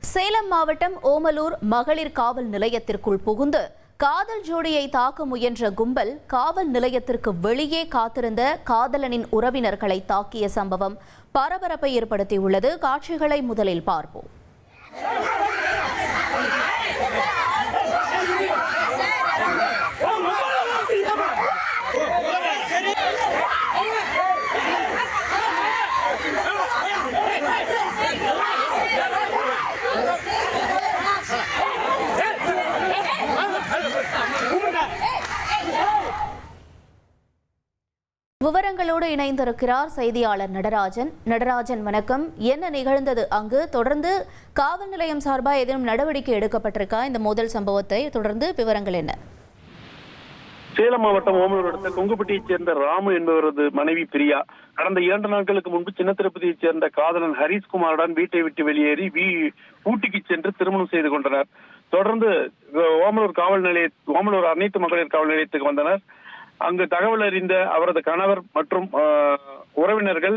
சேலம் மாவட்டம் ஓமலூர் மகளிர் காவல் நிலையத்திற்குள் புகுந்து காதல் ஜோடியை தாக்க முயன்ற கும்பல் காவல் நிலையத்திற்கு வெளியே காத்திருந்த காதலனின் உறவினர்களை தாக்கிய சம்பவம் பரபரப்பை ஏற்படுத்தியுள்ளது. காட்சிகளை முதலில் பார்ப்போம். விவரங்களோடு இணைந்திருக்கிறார் செய்தியாளர் நடராஜன். நடராஜன் வணக்கம். என்ன நிகழ்ந்தது? அங்கு தொடர்ந்து காவல் நிலையம் சார்பாக ஏதேனும் நடவடிக்கை எடுக்கப்பட்டிருக்கா? இந்த மோதல் சம்பவத்தை தொடர்ந்து விவரங்கள் என்ன? சேலம் மாவட்டம் ஓமலூர் அடுத்த கொங்குப்பட்டியைச் சேர்ந்த ராமு என்பவரது மனைவி பிரியா கடந்த இரண்டு நாட்களுக்கு முன்பு சின்ன திருப்பதியைச் சேர்ந்த காதலன் ஹரிஷ்குமாருடன் வீட்டை விட்டு வெளியேறி வீ ஊட்டிக்கு சென்று திருமணம் செய்து கொண்டனர். தொடர்ந்து ஓமலூர் காவல் நிலைய ஓமலூர் அனைத்து மகளிர் காவல் நிலையத்துக்கு வந்தனர். அங்கு தகவல் அறிந்த அவரது கணவர் மற்றும் உறவினர்கள்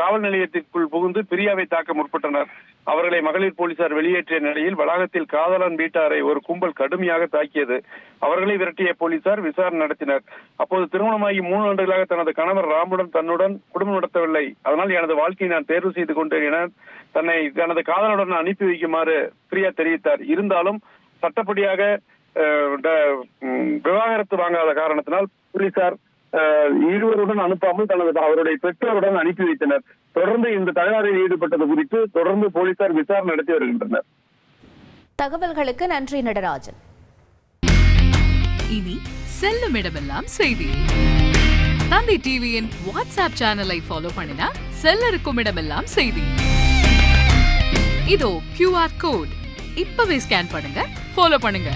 காவல் நிலையத்திற்குள் புகுந்து பிரியாவை தாக்க முற்பட்டனர். அவர்களை மகளிர் போலீசார் வெளியேற்றிய நிலையில் வளாகத்தில் காதலன் வீட்டாரை ஒரு கும்பல் கடுமையாக தாக்கியது. அவர்களை விரட்டிய போலீசார் விசாரணை நடத்தினர். அப்போது திருமணமாகி மூணு ஆண்டுகளாக தனது கணவர் ராமுடன் தன்னுடன் குடும்பம் நடத்தவில்லை. அதனால் எனது வாழ்க்கையை நான் தேர்வு செய்து கொண்டேன் என தன்னை தனது காதலனுடன் அனுப்பி வைக்குமாறு பிரியா தெரிவித்தார். இருந்தாலும் சட்டப்படியாக விவாகரத்து வாங்காத காரணத்தினால் போலீசார் இருவருடன் அனுப்பாமல் தனது அவருடைய பெற்றோருடன் அனுப்பி வைத்தனர். தொடர்ந்து இந்த தகராறில் ஈடுபட்டது குறித்து தொடர்ந்து போலீசார் விசாரணை நடத்தி வருகின்றனர். தகவல்களுக்கு நன்றி நடராஜன். இனி செல்லும் இடமெல்லாம் செய்தி. தந்தை டிவியின் வாட்ஸ்அப் சேனலை ஃபாலோ பண்ணினா செல்ல இருக்கும் இடமெல்லாம் செய்தி. இதோ கியூஆர் கோட் இப்பவே ஸ்கேன் பண்ணுங்க ஃபாலோ பண்ணுங்க.